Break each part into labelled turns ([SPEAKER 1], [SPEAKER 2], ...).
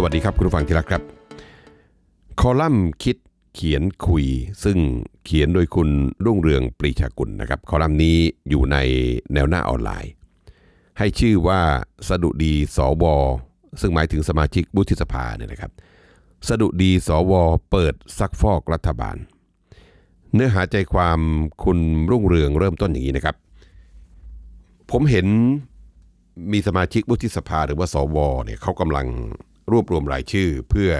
[SPEAKER 1] สวัสดีครับคุณผู้ฟังที่รักครับ คอลัมน์คิดเขียนคุย ซึ่งเขียนโดยคุณรุ่งเรืองปรีชากุลนะครับ คอลัมน์นี้อยู่ในแนวหน้าออนไลน์ ให้ชื่อว่าสดุดีสวซึ่งหมายถึงสมาชิกวุฒิสภาเนี่ยนะครับ สดุดีสวเปิดซักฟอกรัฐบาล เนื้อหาใจความคุณรุ่งเรืองเริ่มต้นอย่างนี้นะครับ ผมเห็นมีสมาชิกวุฒิสภาหรือว่าสวเนี่ยเขากำลัง รวบรวมรายชื่อเพื่อ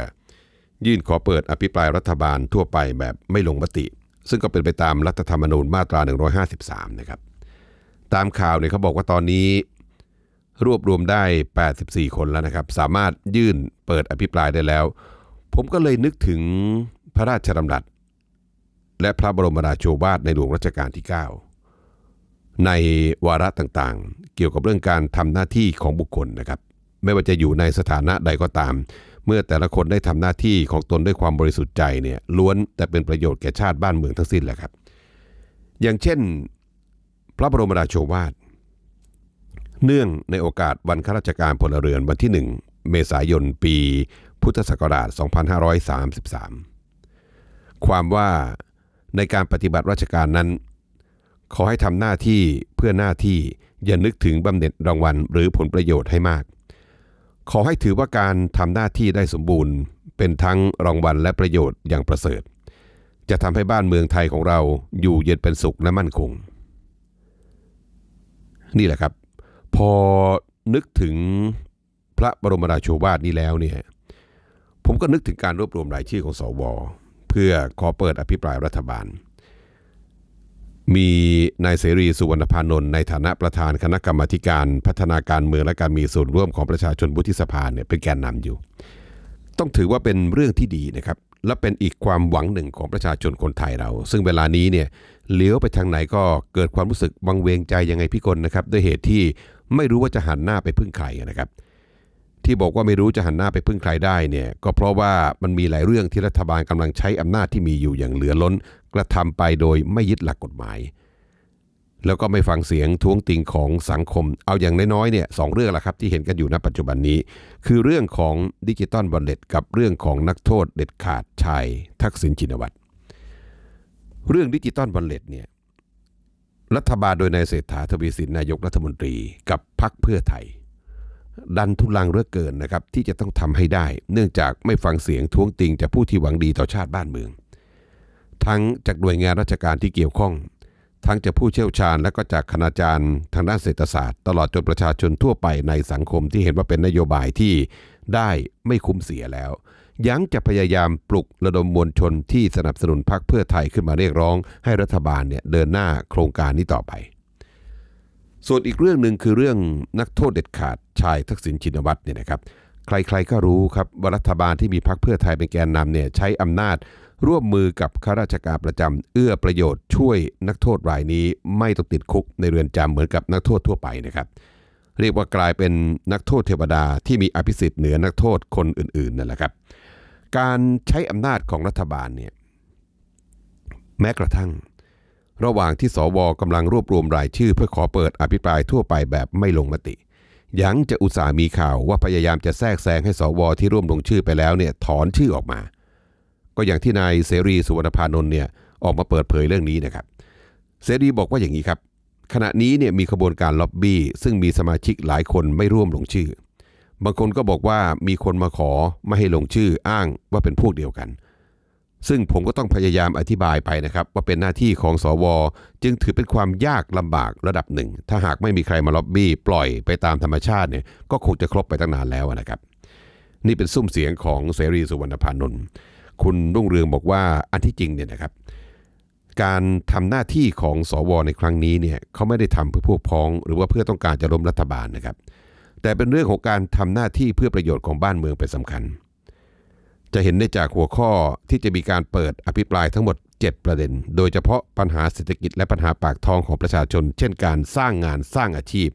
[SPEAKER 1] ยื่นขอเปิดอภิปรายรัฐบาลทั่วไปแบบไม่ลงมติ ซึ่งก็เป็นไปตามรัฐธรรมนูญมาตรา 153 นะครับ ตามข่าวเนี่ยเขาบอกว่าตอนนี้ รวบรวมได้ 84 คนแล้วนะครับ สามารถยื่นเปิดอภิปรายได้แล้ว ผมก็เลยนึกถึงพระราชดำรัส และพระบรมราโชวาทในหลวงรัชกาลที่ 9 ในวาระต่างๆ เกี่ยวกับเรื่องการทำหน้าที่ของบุคคลนะครับ ไม่ว่าจะอยู่ในสถานะใดก็ตาม เมื่อแต่ละคนได้ทำหน้าที่ของตนด้วยความบริสุทธิ์ใจเนี่ยล้วนแต่เป็นประโยชน์แก่ชาติบ้านเมืองทั้งสิ้นแหละครับ อย่างเช่น พระบรมราโชวาท เนื่องในโอกาสวันข้าราชการพลเรือนวันที่ 1 เมษายนปี พุทธศักราช 2533 ความว่าในการปฏิบัติราชการนั้น ขอให้ทำหน้าที่เพื่อหน้าที่อย่านึกถึงบำเหน็จรางวัลหรือผลประโยชน์ให้มาก ขอให้ถือว่าการทำหน้าที่ได้สมบูรณ์ เป็นทั้งรางวัลและประโยชน์อย่างประเสริฐ จะทำให้บ้านเมืองไทยของเราอยู่เย็นเป็นสุขและมั่นคง นี่แหละครับ พอนึกถึงพระบรมราโชวาทนี้แล้วเนี่ยผมก็นึกถึงการรวบรวมรายชื่อของสวเพื่อขอเปิดอภิปรายรัฐบาล มีนายเสรีสุวรรณพานนท์ในฐานะประธานคณะกรรมาการพัฒนาการเมืองและการมีส่วนร่วมของประชาชนวุฒิสภาเนี่ยเป็นแกนนำอยู่ ต้องถือว่าเป็นเรื่องที่ดีนะครับ และเป็นอีกความหวังหนึ่งของประชาชนคนไทยเรา ซึ่งเวลานี้เนี่ยเลี้ยวไปทางไหนก็เกิดความรู้สึกวังเวงใจยังไงพี่กลนะครับ ด้วยเหตุที่ไม่รู้ว่าจะหันหน้าไปพึ่งใครนะครับ ที่บอกว่าไม่รู้จะหันหน้าไปพึ่งใครได้เนี่ยก็เพราะว่ามันมีหลายเรื่องที่รัฐบาลกำลังใช้อำนาจที่มีอยู่อย่างเหลือล้น กระทำไปโดยไม่ยึดหลักกฎหมาย แล้วก็ไม่ฟังเสียงท้วงติงของสังคม เอาอย่างน้อยๆเนี่ยสองเรื่องละครับที่เห็นกันอยู่ณปัจจุบันนี้ คือเรื่องของดิจิตอลวอลเล็ตกับเรื่องของนักโทษเด็ดขาดชายทักษิณชินวัตรเรื่องดิจิตอลวอลเล็ตเนี่ยรัฐบาลโดยนายเศรษฐาทวีสินนายกรัฐมนตรีกับพรรคเพื่อไทย ดันทุลังเหลือเกินนะครับที่จะต้องทำให้ได้ เนื่องจากไม่ฟังเสียงท้วงติงจากผู้ที่หวังดีต่อชาติบ้านเมือง ทั้งจากหน่วยงานราชการที่เกี่ยวข้อง ทั้งจากผู้เชี่ยวชาญและก็จากคณาจารย์ทางด้านเศรษฐศาสตร์ ตลอดจนประชาชนทั่วไปในสังคมที่เห็นว่าเป็นนโยบายที่ได้ไม่คุ้มเสียแล้ว ยังจะพยายามปลุกระดมมวลชนที่สนับสนุนพรรคเพื่อไทยขึ้นมาเรียกร้อง ให้รัฐบาลเนี่ยเดินหน้าโครงการนี้ต่อไป ส่วนอีกเรื่องหนึ่งคือเรื่องนักโทษเด็ดขาดชายทักษิณชินวัตรเนี่ยนะครับใครๆก็รู้ครับว่ารัฐบาลที่มีพรรคเพื่อไทยเป็นแกนนำเนี่ยใช้อำนาจ ร่วมมือกับข้าราชการประจำเอื้อประโยชน์ช่วยนักโทษรายนี้ไม่ต้องติดคุกในเรือนจำเหมือนกับนักโทษทั่วไปนะครับ เรียกว่ากลายเป็นนักโทษเทวดาที่มีอภิสิทธิ์เหนือนักโทษคนอื่นๆนั่นแหละครับ การใช้อำนาจของรัฐบาลเนี่ยแม้กระทั่ง ระหว่างที่สวกำลังรวบรวมรายชื่อ เพื่อขอเปิดอภิปรายทั่วไปแบบไม่ลงมติยังจะอุตส่าห์มีข่าวว่าพยายามจะแทรกแซงให้สวที่ร่วมลงชื่อไปแล้วเนี่ยถอนชื่อออกมา ก็อย่างที่นายเสรีสุวรรณพานนท์เนี่ยออกมาเปิดเผยเรื่องนี้นะครับ เสรีบอกว่าอย่างนี้ครับ ขณะนี้เนี่ยมีขบวนการล็อบบี้ซึ่งมีสมาชิกหลายคนไม่ร่วมลงชื่อ บางคนก็บอกว่ามีคนมาขอไม่ให้ลงชื่ออ้างว่าเป็นพวกเดียวกัน ซึ่งผมก็ต้องพยายามอธิบายไปนะครับ ว่าเป็นหน้าที่ของสวจึงถือเป็นความยากลำบากระดับหนึ่ง ถ้าหากไม่มีใครมาล็อบบี้ปล่อยไปตามธรรมชาติเนี่ยก็คงจะครบไปตั้งนานแล้วนะครับ นี่เป็นซุ้มเสียงของเสรีสุวรรณพานนท์ คุณรุ่งเรืองบอกว่าอันที่จริงเนี่ยนะครับ การทำหน้าที่ของสวในครั้งนี้เนี่ยเขาไม่ได้ทำเพื่อพวกพ้อง หรือว่าเพื่อต้องการจะล้มรัฐบาลนะครับ แต่เป็นเรื่องของการทำหน้าที่เพื่อประโยชน์ของบ้านเมืองเป็นสำคัญ จะเห็นได้จากหัวข้อที่จะมีการเปิดอภิปรายทั้งหมด 7 ประเด็น โดยเฉพาะปัญหาเศรษฐกิจและปัญหาปากท้องของประชาชน เช่น การสร้างงานสร้างอาชีพ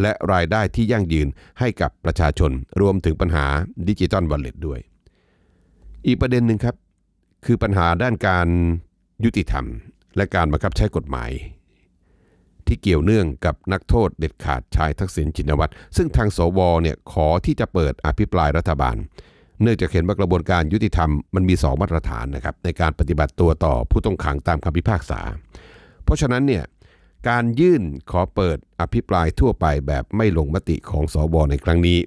[SPEAKER 1] และรายได้ที่ยั่งยืนให้กับประชาชน รวมถึงปัญหาดิจิตอลวอลเล็ตด้วย อีกประเด็นหนึ่งครับ คือปัญหาด้านการยุติธรรม และการบังคับใช้กฎหมาย ที่เกี่ยวเนื่องกับนักโทษเด็ดขาดชายทักษิณชินวัตรซึ่งทางสวเนี่ยขอที่จะเปิดอภิปรายรัฐบาล เนื่องจากเห็นว่ากระบวนการยุติธรรมมันมี 2 มาตรฐานนะครับในการปฏิบัติตัวต่อผู้ต้องขังตามคำพิพากษา เพราะฉะนั้นเนี่ยการยื่นขอเปิดอภิปรายทั่วไปแบบไม่ลงมติของสวในครั้งนี้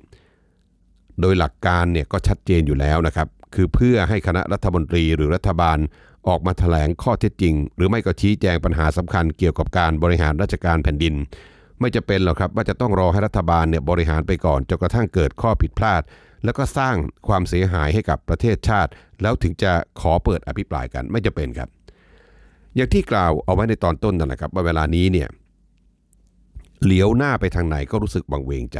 [SPEAKER 1] โดยหลักการเนี่ยก็ชัดเจนอยู่แล้วนะครับ คือเพื่อให้คณะรัฐมนตรีหรือรัฐบาลออกมาแถลงข้อเท็จจริง หรือไม่ก็ชี้แจงปัญหาสำคัญเกี่ยวกับการบริหารราชการแผ่นดิน ไม่จะเป็นหรอกครับว่าจะต้องรอให้รัฐบาลเนี่ยบริหารไปก่อนจนกระทั่งเกิดข้อผิดพลาด แล้วก็สร้างความเสียหายให้กับประเทศชาติ แล้วถึงจะขอเปิดอภิปรายกันไม่จะเป็นครับ อย่างที่กล่าวเอาไว้ในตอนต้นนั่นแหละครับว่าเวลานี้เนี่ยเหลียวหน้าไปทางไหนก็รู้สึกบังเวงใจ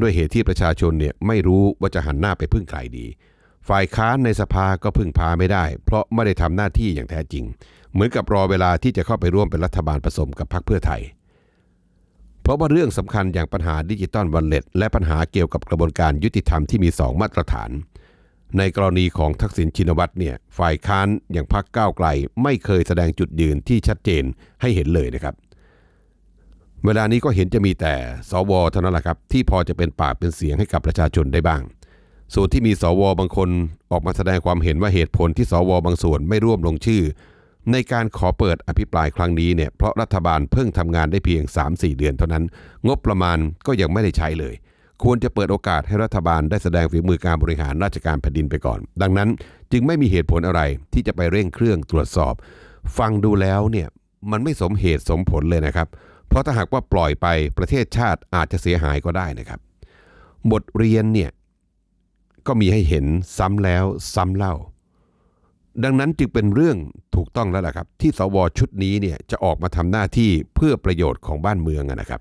[SPEAKER 1] ด้วยเหตุที่ประชาชนเนี่ยไม่รู้ว่าจะหันหน้าไปพึ่งใครดี ฝ่ายค้านในสภาก็พึ่งพาไม่ได้ เพราะไม่ได้ทำหน้าที่อย่างแท้จริง เหมือนกับรอเวลาที่จะเข้าไปร่วมเป็นรัฐบาลผสมกับพรรคเพื่อไทย เพราะว่าเรื่องสำคัญอย่างปัญหาดิจิตอลวอลเล็ตและปัญหาเกี่ยวกับกระบวนการยุติธรรมที่มี 2 มาตรฐาน ในกรณีของทักษิณชินวัตรเนี่ยฝ่ายค้านอย่างพรรคก้าวไกล ไม่เคยแสดงจุดยืนที่ชัดเจนให้เห็นเลยนะครับเวลานี้ก็เห็นจะมีแต่สวเท่านั้นแหละครับ ที่พอจะเป็นปากเป็นเสียงให้กับประชาชนได้บ้าง ส่วนที่มีสวบางคนออกมาแสดงความเห็นว่าเหตุผลที่สวบางส่วนไม่ร่วมลงชื่อ ในการขอเปิดอภิปรายครั้งนี้เนี่ยเพราะรัฐบาลเพิ่งทำงานได้เพียง 3-4 เดือนเท่านั้น งบประมาณก็ยังไม่ได้ใช้เลย ควรจะเปิดโอกาสให้รัฐบาลได้แสดงฝีมือการบริหารราชการแผ่นดินไปก่อน ดังนั้นจึงไม่มีเหตุผลอะไรที่จะไปเร่งเครื่องตรวจสอบ ฟังดูแล้วเนี่ยมันไม่สมเหตุสมผลเลยนะครับ เพราะถ้าหากว่าปล่อยไปประเทศชาติอาจจะเสียหายก็ได้นะครับ บทเรียนเนี่ย ก็มีให้เห็นซ้ำแล้วซ้ำเล่า ดังนั้นจึงเป็นเรื่องถูกต้องแล้วล่ะครับ ที่สวชุดนี้เนี่ยจะออกมาทำหน้าที่เพื่อประโยชน์ของบ้านเมืองนะครับ